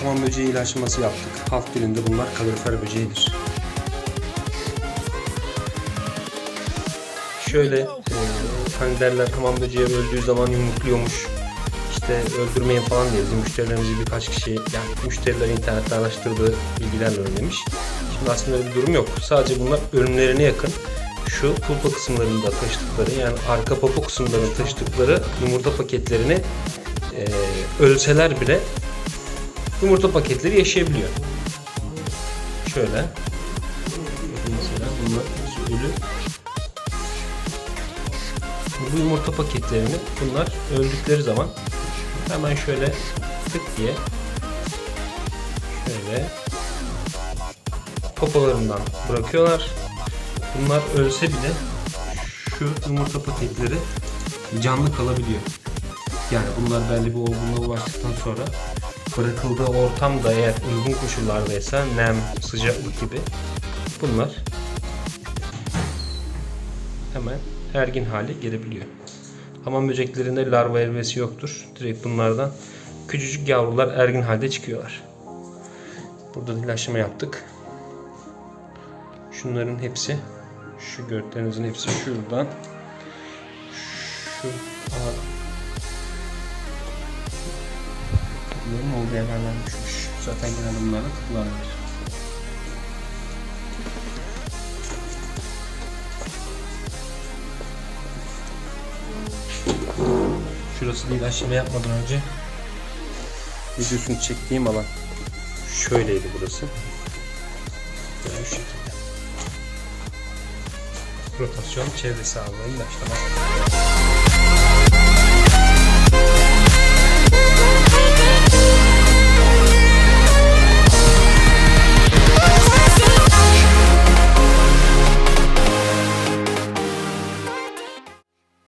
hamam böceği ilaçlaması yaptık. Halk dilinde bunlar kalorifer böceğidir. Şöyle e, hani derler hamam böceği öldüğü zaman yumrukluyormuş. İşte öldürmeyin falan diye bizim müşterilerimizi birkaç kişi yani müşteriler internette araştırdığı bilgilerle önlemiş. Şimdi aslında öyle bir durum yok. Sadece bunlar ölümlerine yakın. Şu pulpa kısımlarında taşıdıkları yani arka popo kısımlarında taşıdıkları yumurta paketlerini e, ölseler bile yumurta paketleri yaşayabiliyor. Şöyle. Mesela bunlar ölü. Bu yumurta paketlerini bunlar öldükleri zaman hemen şöyle tık diye şöyle popolarından bırakıyorlar. Bunlar ölse bile şu yumurta paketleri canlı kalabiliyor. Yani bunlar belli bir olgunluğa ulaştıktan sonra bırakıldığı ortamda eğer uygun koşullardaysa nem, sıcaklık gibi bunlar hemen ergin hale gelebiliyor. Hamam böceklerinde larva evresi yoktur. Direkt bunlardan küçücük yavrular ergin halde çıkıyorlar. Burada da ilaçlama yaptık. Şunların hepsi şu gördüklerinizin hepsi şuradan şu aha, Bunların olduğu yerlerden düşmüş. Zaten genelde bunlarda tıklar var. Şurası da ilaçlama yapmadan önce videosunu çektiğim alan şöyleydi burası. Böyle şu şekilde. Rotasyon çevre sağlığı ilaçlama.